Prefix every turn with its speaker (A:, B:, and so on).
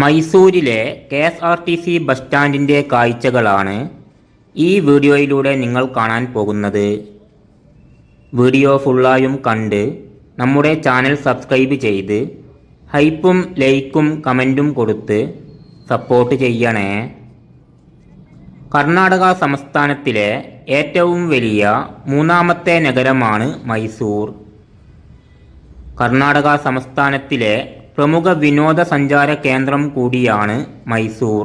A: മൈസൂരിലെ K S R T C bus സ്റ്റാൻഡിന്റെ കാഴ്ചകളാണ് ഈ വീഡിയോയിലൂടെ നിങ്ങൾ കാണാൻ പോകുന്നത്. വീഡിയോ ഫുള്ളായും കണ്ട് നമ്മുടെ ചാനൽ സബ്സ്ക്രൈബ് ചെയ്ത് ഹൈപ്പും ലൈക്കും കമന്റും കൊടുത്ത് സപ്പോർട്ട് ചെയ്യണേ. കർണാടക സംസ്ഥാനത്തിലെ ഏറ്റവും വലിയ മൂന്നാമത്തെ നഗരമാണ് മൈസൂർ. കർണാടക സംസ്ഥാനത്തിലെ പ്രമുഖ വിനോദസഞ്ചാര കേന്ദ്രം കൂടിയാണ് മൈസൂർ.